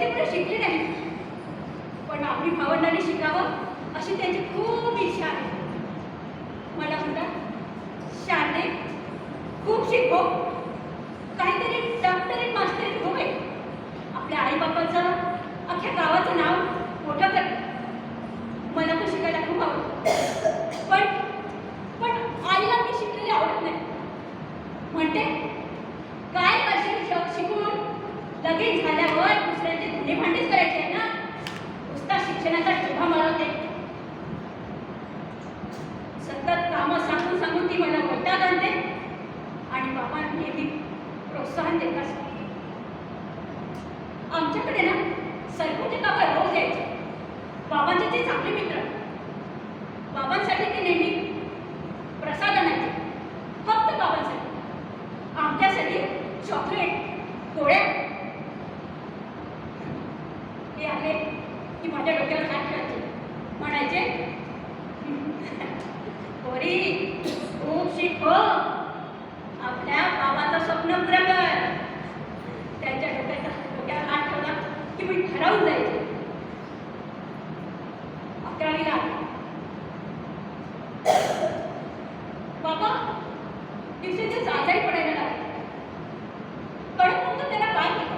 शिकले नाही. पण आपली भावंडांनी शिकावं अशी त्यांची खूप इच्छा आहे. मला म्हणतात शाने खूप शिकव. काहीतरी डॉक्टरी मास्टरी हो बाई. आपल्या आईबापाचं अख्ख्या गावाचं नाव मोठं कर. मला पण शिकायला खूप आवडतं. पण पण आईला मी शिकलेली आवडत नाही. म्हणते काय वर्ष शिकून लगेच झाल्यावर दुसऱ्याचे करायचे आहे ना नुसता शिक्षणाचा शोभा मारवते सतत कामं सांगून सांगून ती मला वैताग आणते आणि बाबा नेहमी प्रोत्साहन देतात आमच्याकडे ना सरपंच काका रोज यायचे. बाबांचे ते चांगले मित्र बाबांसाठी ते नेहमी प्रसाद आणायचे फक्त बाबांसाठी आमच्यासाठी चॉकलेट गोळ्या ते आले की माझ्या डोक्यावर हात ठेवायचे म्हणायचे पोरी खूप शिक हो आपल्या बाबाचं स्वप्न कर त्यांच्या डोक्याचा डोक्यावर हात ठेवला की मी ठरवून जायचे. अकरावीला. बाबा दिवसाचे आजारी पडायला लागले. कळत नव्हतं त्यांना काय केलं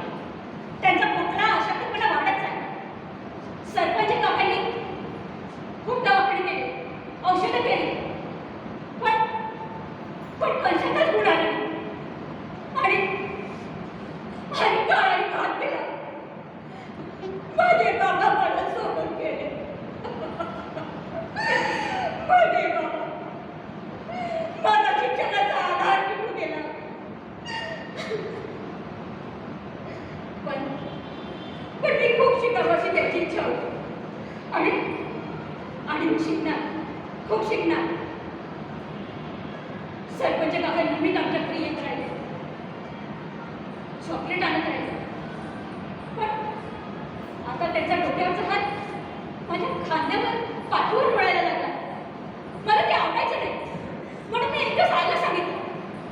त्यांचा कुठला अशक्तपणा वाटत नाही सरपंच काकांनी खूप दवाखाने केले औषधं केली. पण पण कशातच बुडाले आला नाही. आणि आणि काळ आणि घात केला माझे बाबा मला सोडून गेले. माझे बाबा. माझा शिक्षणाचा आधार निघून गेला. पण पण मी खूप शिकावं अशी त्याची इच्छा होती. आणि आणि शिकणार. खूप शिकणार. सरपंच काका नेहमीच आमच्या घरी येत राहिले. चॉकलेट आणत राहिले. तर त्यांच्या डोक्यावरचा हात माझ्या खांद्यावर पाठीवर मिळायला लागला. मला ते आवडायचं नाही. म्हणून मी एकच आईला सांगितलं.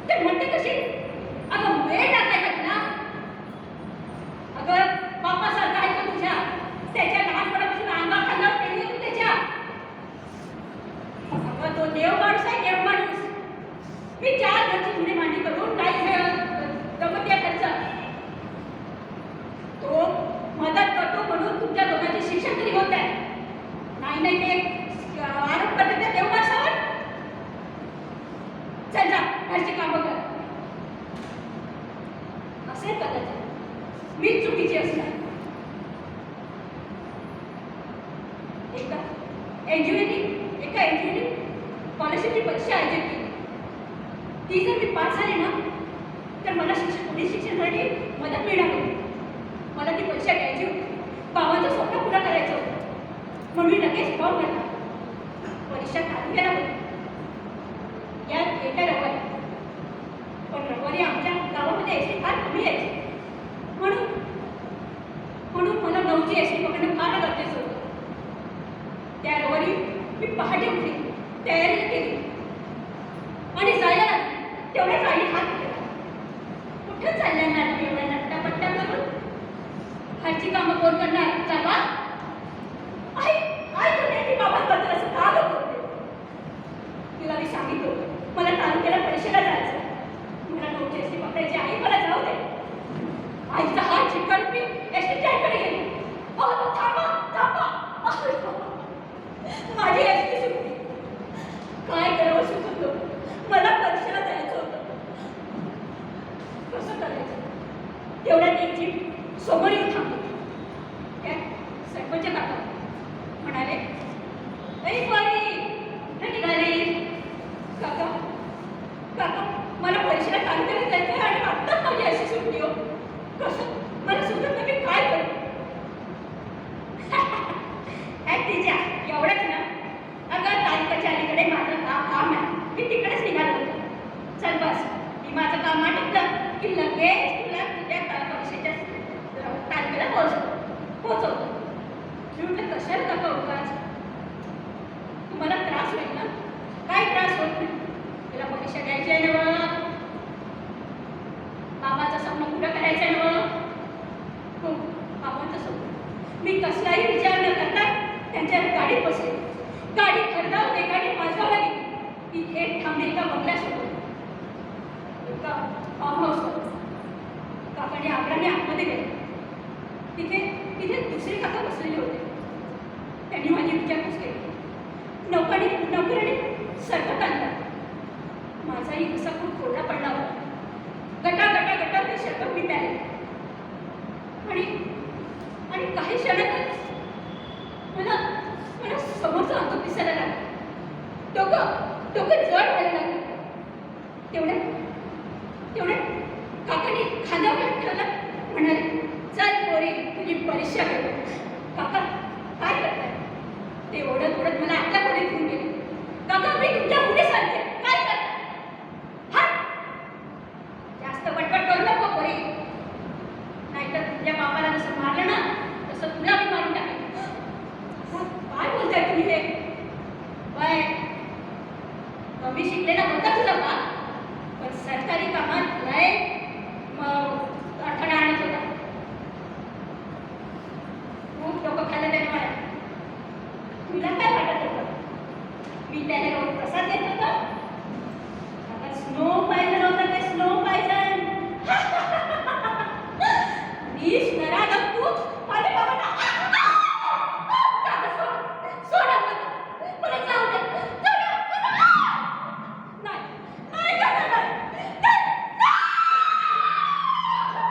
ते म्हणते कशी अगं वेळ टाकायचा ना अगं बापासारखा आहे का तुझ्या त्याच्या लहानपणापासून अंगा खांदा पेरली तू त्याच्या अगं तो देव माणूस आहे देव माणूस मी चार घरची धुणे मांडी करून काही गमत्या खर्च तो मदत करतो म्हणून तुमच्या दोघांचे शिक्षण तरी होत आहे नाही नाही ते आरोप करते त्या देव माणसावर चल जा घरची कामं कर. असे कदाचित मी चुकीची असणार. एका एनजीओनी एका एनजीओनी स्कॉलरशिपची परीक्षा आयोजित केली. ती जर मी पास झाली ना तर मला शिक्षण पुढील शिक्षणासाठी मदत मिळणार होती मला ती परीक्षा घ्यायची होती. बाबांचं स्वप्न पुरं करायचं होतं. म्हणून मी लगेच फॉर्म भरला. परीक्षा काढून घ्यायला होती. या येत्या रविवारी पण रविवारी आमच्या गावामध्ये एस यायची म्हणून म्हणून मला नऊची एस पकडणं फार गरजेचं होतं. त्या मी पहाटे उठली तयारी केली आणि जायला तेवढ्याच आई हात केला कुठं चालल्या नाटक एवढ्या नट्टापट्टा करून घरची कामं कोण करणार? चला आई आई तुझ्या ती बाबांबद्दल असं का गं बोलते तिला मी सांगितलं होतं, मला तालुक्याला परीक्षेला जायचं मला नऊची एस टी पकडायची आई मला जाऊ दे आईचा हात चिकन मी एस टी स्टँडकडे गेली अहो थांबा थांबा अहो, माझी एस टी सुटली काय करावं सुचत नव्हतं मला परीक्षेला जायचं होतं कसं करायचं तेवढ्यात एक जीप समोर येऊन थांबली त्यात सरपंच काका म्हणाले ऐ पोरी कुठे निघाली काका काका मला परीक्षेला तालुक्याला जायचं आणि आत्ताच माझी अशी सुटली हो कसं मला सुचत नाही मी काय करू. तिच्या एवढंच ना. अगं तालिकाच्या अलीकडे माझं काम काम आहे. मी तिकडेच निघालो होतो. चल बस. मी माझं काम आटपलं की लगेच तुला तुझ्या ता- परीक्षेच्या तालुक्याला पोहोचव पोहोचवतो. मी म्हटलं कशाला काका उगाच? तुम्हाला त्रास होईल ना? काय त्रास होत नाही? तुला परीक्षा द्यायची आहे ना बा? बाबाचं स्वप्न पुढं करायचं आहे ना बा? हो बाबांचं स्वप्न मी कसलाही विचार न करता त्यांच्या गाडीत बसले. गाडी खरडाव ते गाडी माझ्यावर लागेल ती थेट थांबली एका बंगल्यासमोर एका फार्म हाऊसवर काकाने आग्राने आतमध्ये गेले. तिथे तिथे दुसरे काका बसलेले होते. त्यांनी माझी विचारपूस केली. नौकाने नौकराने सरकत आणला. माझाही घसा खूप कोरडा पडला होता. गटा गटा गटा ते सरबत मी प्याले आणि काही क्षणातच मला मला समोरचा अंक दिसायला लागला. डोकं डोकं जड व्हायला लागलं. तेवढ्या तेवढे काकाने खांद्यावर ठेवला. म्हणाले चल पोरी तुझी परीक्षा घे काका काय करताय? ते ओढत ओढत मला आटला